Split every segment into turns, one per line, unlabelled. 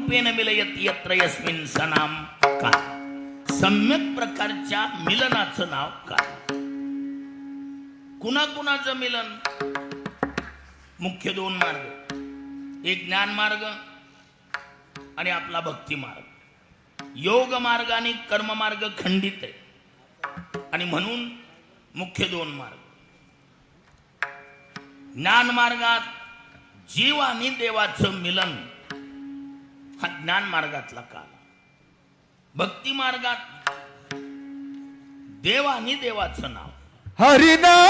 रूपेण मिलयत यत्र यस्मिन सनाम का सम्यक प्रकारच्या मिलनाचं नाव काय कुणाकुणाचं मिलन? मुख्य दोन मार्ग. एक ज्ञान मार्ग आणि आपला भक्ती मार्ग. योग मार्ग आणि कर्म मार्ग खंडित आहे. आणि म्हणून मुख्य दोन मार्ग. ज्ञान मार्गात जीव आणि देवाचं मिलन हा ज्ञान मार्गातला काल. भक्ती मार्गात देव आणि देवाचं नाव.
हरिनामाचा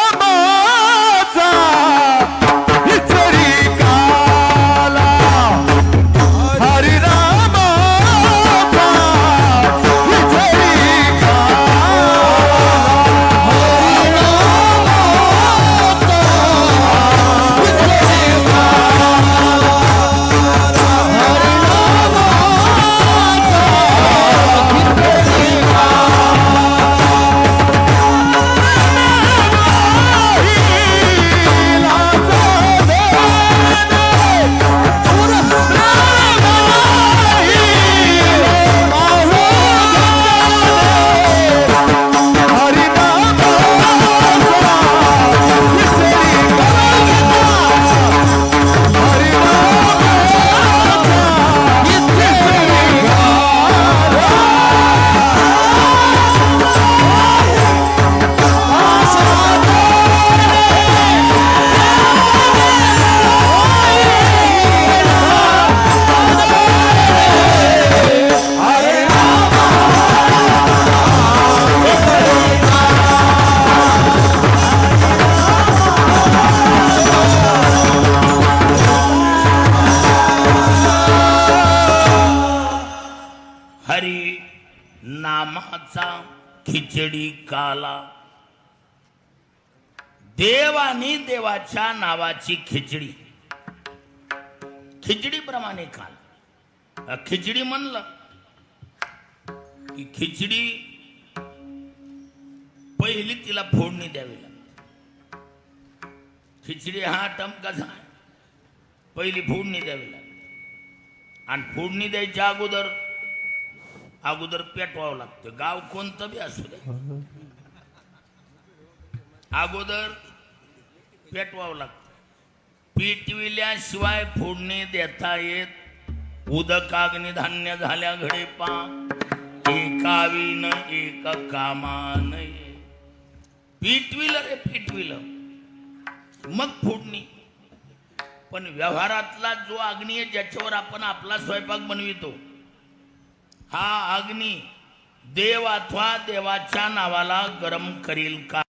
नावाची खिचडी. खिचडीप्रमाणे काल खिचडी म्हणलं की खिचडी पहिली तिला फोडणी द्यावी लागते. खिचडी हा टमकाच पहिली फोडणी द्यावी लागते. आणि फोडणी द्यायच्या अगोदर अगोदर पेटवावं लागतं. गाव कोणतं बी असू दे. अगोदर पेटवावं लागतं. पेटविल्याशिवाय फोडणी देता येत. उदकाग्नी धान्य झाल्या घडे पा एका विन एक कामा नये पेटविलं रे पिटविल. मग फोडणी. पण व्यवहारातला जो अग्नी आहे ज्याच्यावर आपण आपला स्वयंपाक बनवितो हा अग्नी देव अथवा देवाच्या नावाला गरम करील का?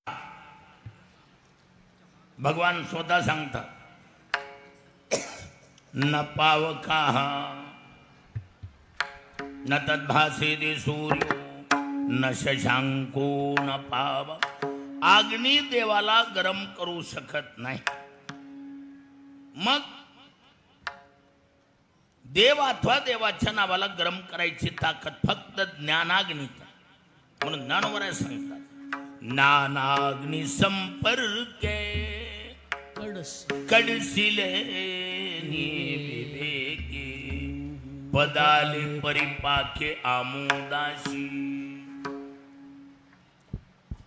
भगवान स्वतः सांगतात. न पावकाः। न तद्भासे सूर्यो न शशांको न पाव। आग्नी देवाला गरम करू शकत नाही। मग देव अथवा देवाच्या नावाला गरम करायची ताकद फक्त ज्ञानाग्नीत. म्हणून ज्ञानवर सांगतात ज्ञानाग्नी संपर्के कडसिले नी विवेकी पदाले आमोदाशी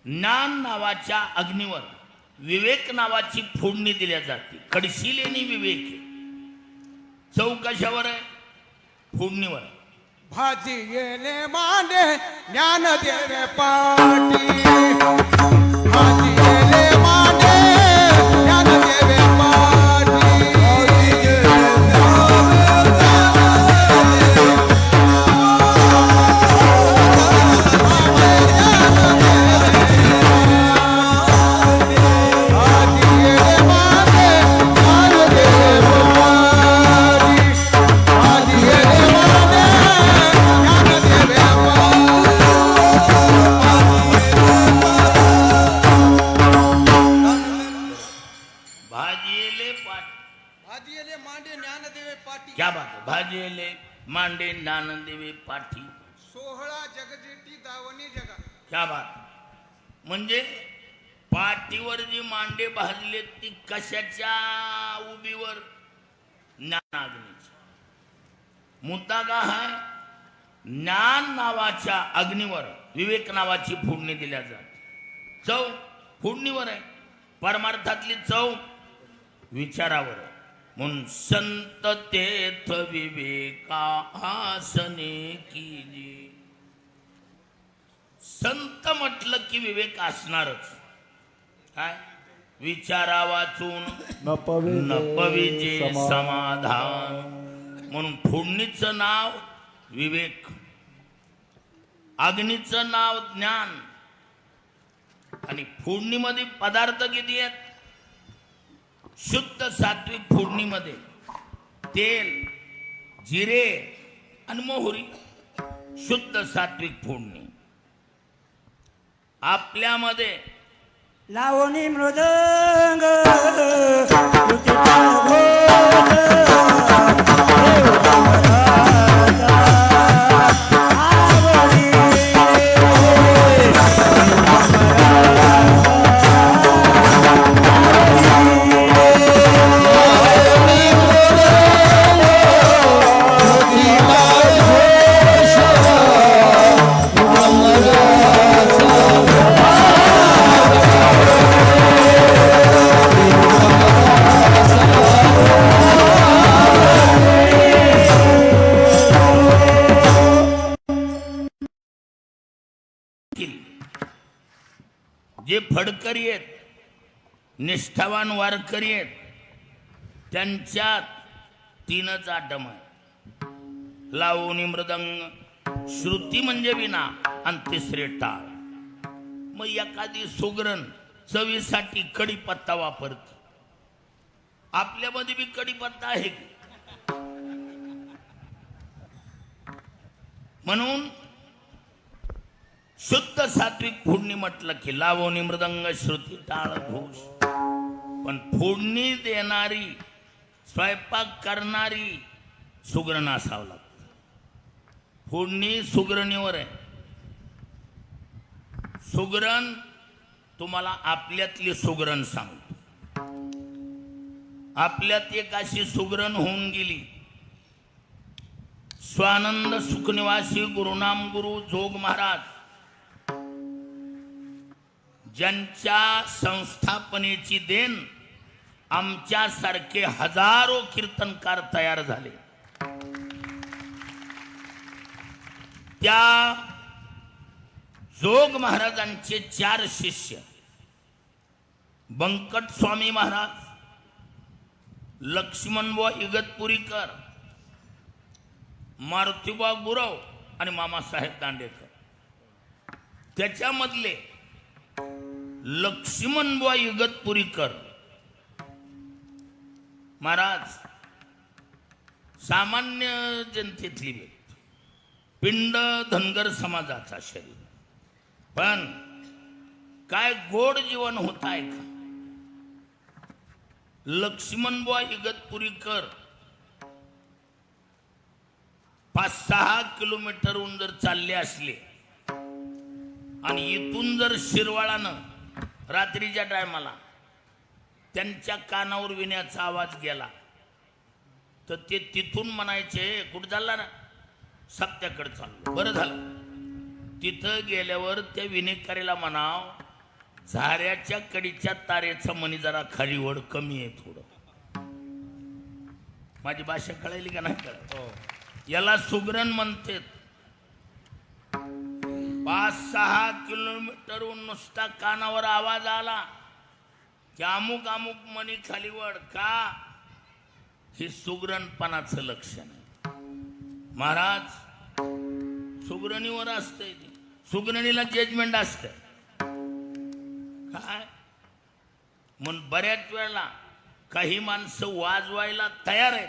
ज्ञान नावाच्या अग्नीवर विवेक नावाची फोडणी दिल्या जाते कडशिलेनी विवेक चौकशावर आहे फोडणीवर
भाजी येणे माने ज्ञान देवे पाटी भाजी
मुद्दा का आहे ज्ञान नावाच्या अग्नीवर विवेक नावाची फोडणी दिल्या जाते. चव फोडणीवर आहे. परमार्थातली चव विचारावर. म्हणून संत तेथ विवेका आसने कीजे संत म्हटलं की विवेक असणारच. काय? विचारा वाचून नपविजे समाधान. म्हणून फोडणीचं नाव विवेक अग्नीचं नाव ज्ञान आणि फोडणीमध्ये पदार्थ किती आहेत? शुद्ध सात्विक फोडणीमध्ये तेल जिरे आणि मोहरी शुद्ध सात्विक फोडणी. आपल्यामध्ये
लावणी मृदंग.
सर्वान वारकरी आहेत त्यांच्यात तीनच आटम आहे लावणी मृदंग श्रुती म्हणजे विना आणि तिसरे टाळ. मग एखादी सुगरण चवीसाठी कडीपत्ता वापरते. आपल्यामध्ये बी कडीपत्ता आहे म्हणून शुद्ध सात्विक फोडणी म्हटलं की लावणी मृदंग श्रुती टाळ घोष. पण फोडणी देणारी स्वयंपाक करणारी सुगरण असावं लागतं. फोडणी सुगरणीवर आहे. सुगरण तुम्हाला आपल्यातली सुगरण सांगतो. आपल्यात एक अशी सुगरण होऊन गेली. स्वानंद सुखनिवासी गुरुनाम गुरु जोग महाराज ज्यांच्या संस्थापनेची देण आमच्यासारखे हजारो कीर्तनकार तयार झाले. त्या जोग महाराजांचे चार शिष्य बंकट स्वामी महाराज लक्ष्मण व इगतपुरीकर मारुतीबा गुरव आणि मामासाहेब दांडेकर. त्याच्यामधले लक्ष्मण व इगतपुरीकर महाराज सामान्य जनतेतली व्यक्ती पिंड धनगर समाजाचा शरीर. पण काय गोड जीवन होत आहे का लक्ष्मणबुवा इगतपुरीकर पाच सहा किलोमीटरहून जर चालले असले आणि इथून जर शिरवाळानं रात्रीच्या टायमाला त्यांच्या कानावर विण्याचा आवाज गेला. तर ते तिथून म्हणायचे कुठं चालला ना? सत्याकडे चाललो. बरं झालं. तिथं गेल्यावर त्या विनेकरीला म्हणाव झाऱ्याच्या कडीच्या तारेचा मनी जरा खाली वड कमी आहे थोडं. माझी भाषा कळायली का नाही कळत? याला सुगरण म्हणते पाच सहा किलोमीटरहून नुसता कानावर आवाज आला. की अमुक अमुक मनी खाली वड का? हे सुगरणपणाचं लक्षण आहे. महाराज सुगरणीवर असतंय ते. सुगरणीला जजमेंट असत काय? म्हणून बऱ्याच वेळेला काही माणसं वाजवायला तयार आहेत.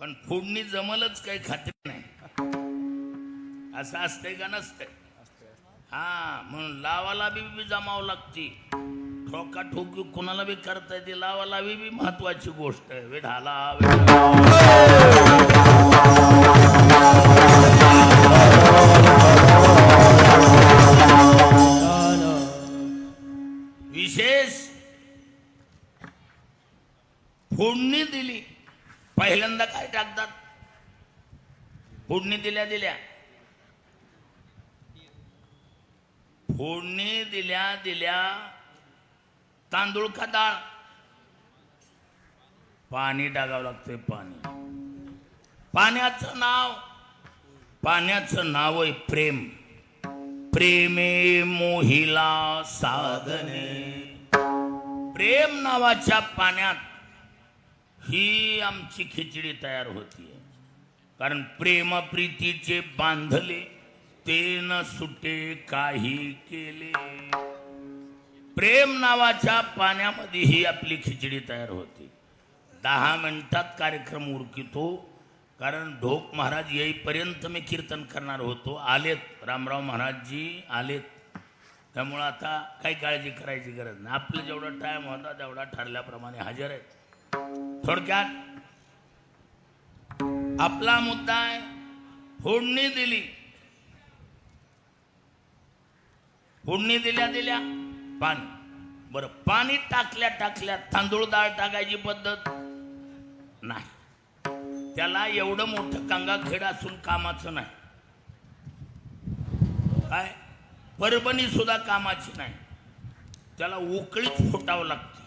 पण फोडणी जमलच काही खात्री नाही. असं असतंय का नसतंय? म्हणून लावाला बी बी जमावं लागते. ठोका ठोकी कुणाला बी करता येते लावाला बी बी महत्वाची गोष्ट आहे. वेढाला विशेष फोडणी दिली. पहिल्यांदा काय टाकतात? फोडणी दिल्या दिल्या. फोडणी दिल्या दिल्या तांदूळ का डाळ पाणी टाकावं लागतंय पाणी. पाण्याचं नाव पाण्याचं नाव आहे प्रेम. प्रेमे मोहिला साधने. प्रेम नावाच्या पाण्यात ही आमची खिचडी तयार होती कारण प्रेम प्रीतीचे बांधले ते न सुटे काही केले. प्रेम नावाच्या पाण्यामध्ये ही आपली खिचडी तयार होते. दहा मिनिटात कार्यक्रम उरकितो कारण ढोक महाराज येईपर्यंत मी कीर्तन करणार होतो. आलेत रामराव महाराजजी आलेत. त्यामुळं आता काही काळजी करायची गरज नाही. आपलं जेवढा टाइम होता तेवढा ठरल्याप्रमाणे हजर आहेत. थोडक्यात आपला मुद्दा आहे फोडणी दिली. फोडणी दिल्या दिल्या. पाणी. बरं पाणी टाकल्या टाकल्या तांदूळ डाळ टाकायची पद्धत नाही. त्याला एवढं मोठं गंगाखेड असून कामाचं नाही. काय? परभणी सुद्धा कामाची नाही. त्याला उकळीच फुटावं लागते.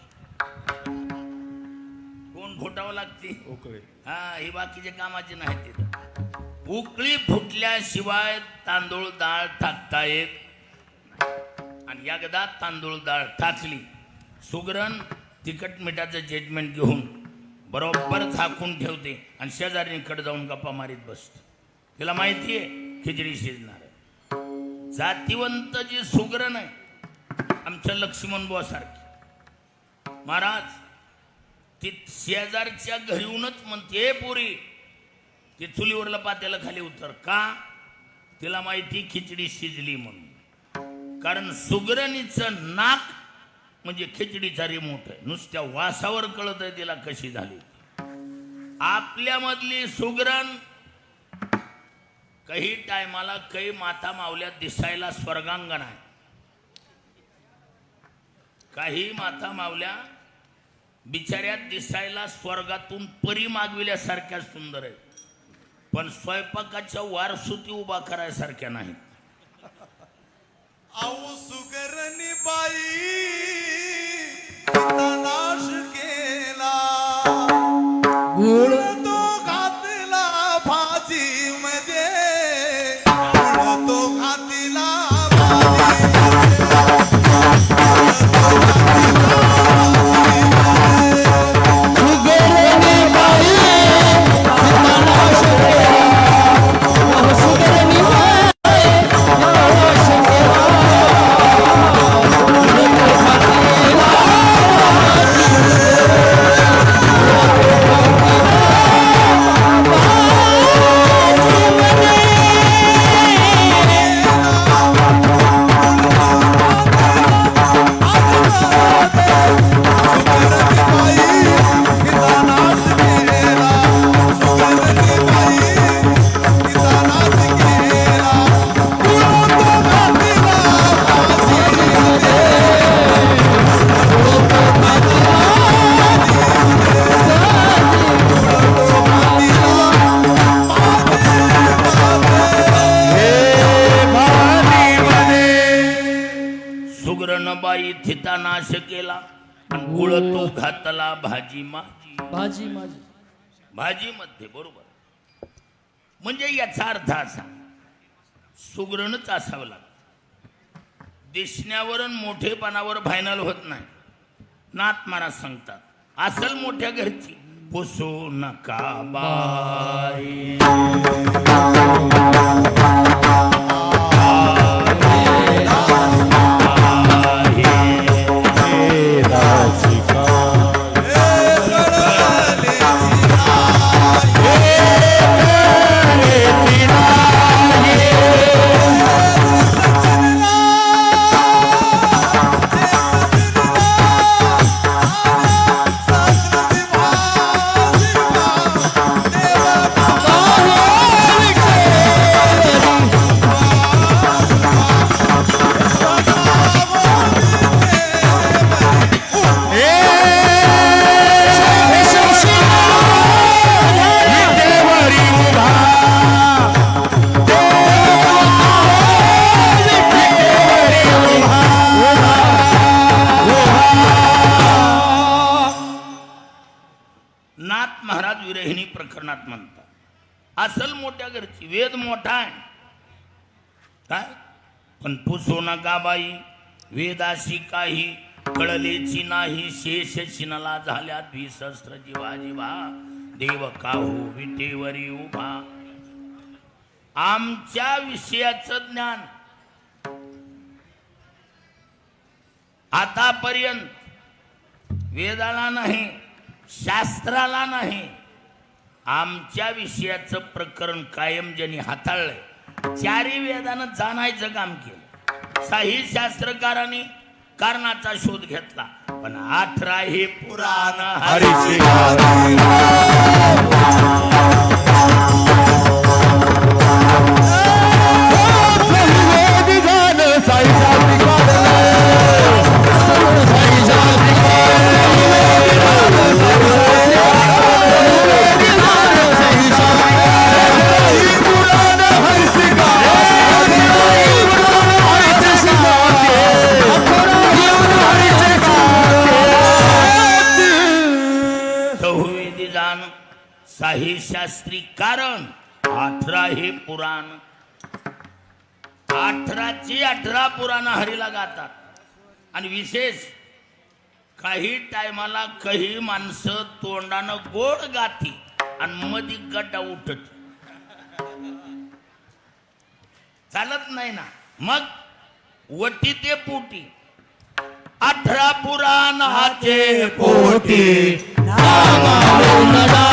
कोण फुटावं लागते?
उकळे
हा ही बाकीचे कामाची नाही तिथं. उकळी फुटल्याशिवाय तांदूळ डाळ टाकता येत. आणि एकदा तांदूळ डाळ टाकली सुगरण तिखट मिठाचं जजमेंट घेऊन बरोबर झाकून ठेवते आणि शेजारीकडे जाऊन गप्पा मारीत बसते. तिला माहिती आहे खिचडी शिजणार आहे. जातीवंत जी सुगरण आहे आमच्या लक्ष्मण बुवासारखी महाराज ती शेजारच्या घरीहूनच म्हणते पुरी पोरी ती चुलीवरला पात्याला खाली उतर का? तिला माहिती खिचडी शिजली म्हणून. कारण सुगरणीचं नाक म्हणजे खिचडीचा रिमोट आहे. नुसत्या वासावर कळत आहे तिला कशी झाली. आपल्यामधली सुगरण काही टायमाला काही माता मावल्या दिसायला स्वर्गांगण आहे. काही माता मावल्या बिचाऱ्यात दिसायला स्वर्गातून परी मागविल्यासारख्या सुंदर आहेत. पण स्वयंपाकाच्या वारसुती उभा करायसारख्या नाहीत.
आऊ सुगरणी बाई नाश केला.
म्हणजे याचा अर्थ असा सुगरणच असावं लागतं. दिसण्यावर मोठेपणावर फायनल होत नाही. नाथ महाराज सांगतात असल मोठ्या घरची पुसू नका बाई. बाई. वेदाशी काही कळलेची नाही. शेष शिनला झाल्या द्विसहस्त्र जीवा जीवा. देव काहू विटेवरी उभा. आमच्या विषयाचं ज्ञान आतापर्यंत वेदाला नाही शास्त्राला नाही आमच्या विषयाचं प्रकरण कायम ज्यांनी हाताळलंय चारी वेदानं जाणायचं काम केलं. शास्त्रकारांनी कारणाचा शोध घेतला. पण अठरा हे पुराण
हरीची
शास्त्री कारण अठरा हे पुराण. अठराची अठरा पुराण हरीला गातात. आणि विशेष काही टायमाला काही माणसं तोंडानं गोड गाती आणि मधी गड्डा उठत. चालत नाही ना. मग वटी ते पोटी. अठरा पुराण हाचे
पोटी.
अठराची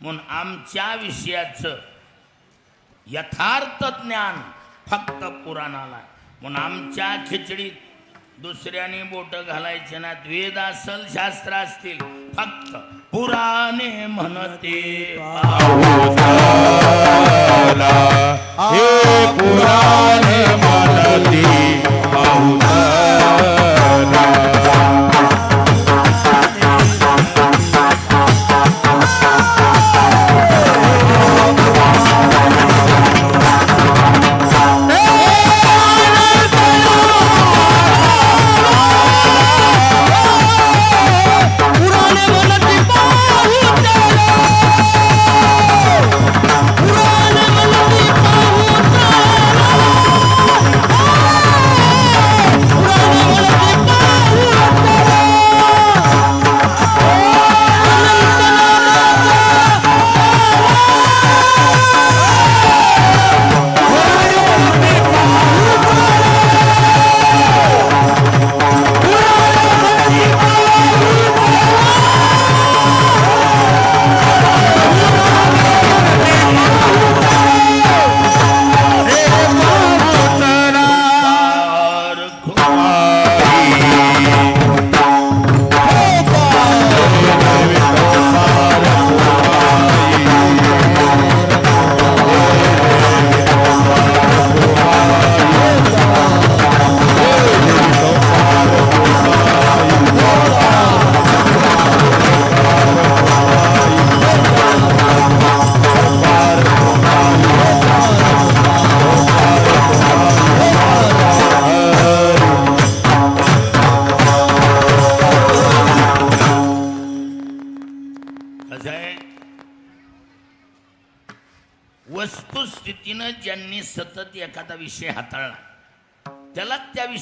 म्हणून आमच्या विषयाचं यथार्थ ज्ञान फक्त पुराणाला म्हणून आमच्या खिचडीत दुसऱ्याने बोट घालायचे ना वेद असल शास्त्र असतील फक्त पुराणे म्हणते.
पुराणे म्हणते.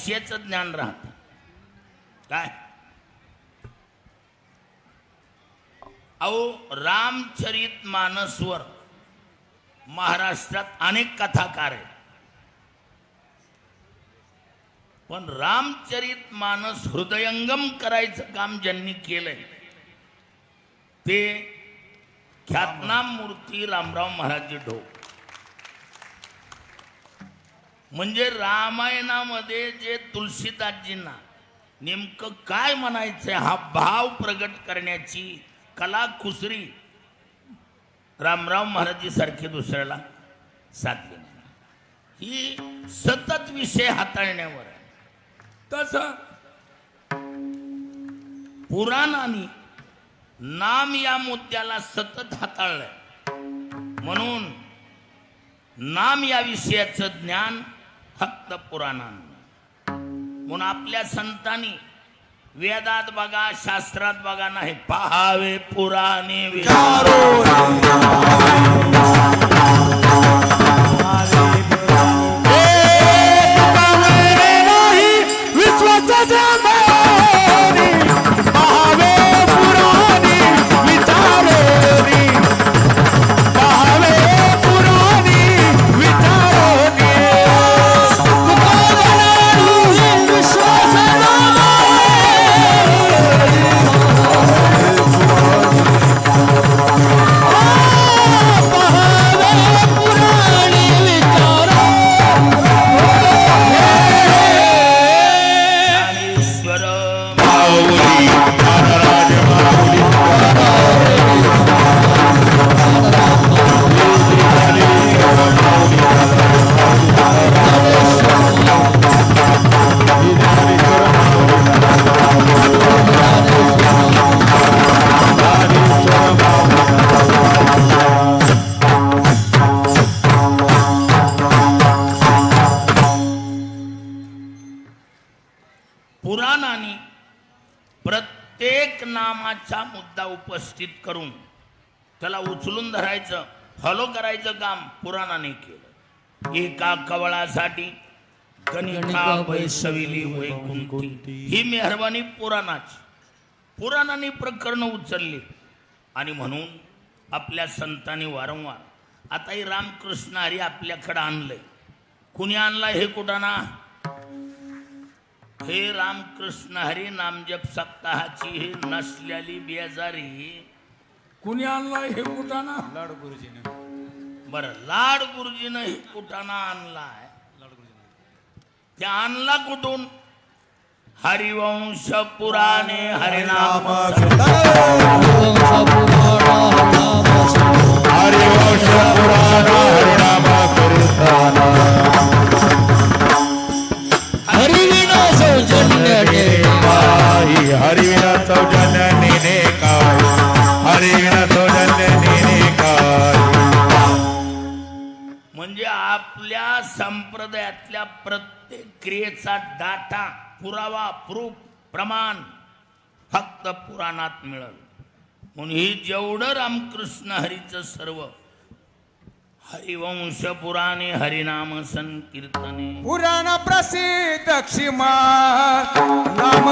विषयाचं ज्ञान राहत. काय? अहो रामचरित मानसवर महाराष्ट्रात अनेक कथाकार आहेत. पण रामचरित मानस हृदयंगम करायचं काम ज्यांनी केलंय ते ख्यातनाम मूर्ती रामराव महाराजी ढोक. म्हणजे रामायणामध्ये जे तुलसीदासजींना नेमकं काय म्हणायचं हा भाव प्रगट करण्याची कला कुसरी रामराव महाराजीसारखे दुसऱ्याला साधली नाही. ही सतत विषय हाताळण्यावर तस तसं पुराणाने नाम या मुद्द्याला सतत हाताळलंय. म्हणून नाम या विषयाचं ज्ञान फक्त पुराणांना. म्हणून आपल्या संतांनी वेदात बघा शास्त्रात बघा नाही पहावे पुराणे विचारो काम पुराणाने केलं. एका कवळासाठी गणिका वैसविली वैकुंठी ही मेहरबानी पुराणाची. पुराणाने प्रकरण उचलली. आणि म्हणून आपल्या संतांनी वारंवार आता हे रामकृष्ण हरी आपल्याकडं आणलंय. कुणी आणलाय हे कुठाना हे रामकृष्ण हरी नामजप सप्ताहाची हे नसलेली बेजारी. कुणी आणलाय हे कुठाना लाड गुरुजीने. बर लाड गुरुजीनं हे आणलाय? ते आणला कुठून? हरिवंश पुराणे हरिनाम
हरिवंश पुराण हरिनाम
त्यातल्या प्रत्येक क्रियेचा दाता पुरावा प्रूफ प्रमाण फक्त पुराणात मिळल. म्हणून ही जेवढं रामकृष्ण हरीचं सर्व हरिवंश पुराणे हरिनाम संकीर्तने.
पुराण प्रसिद्ध क्षिमा नाम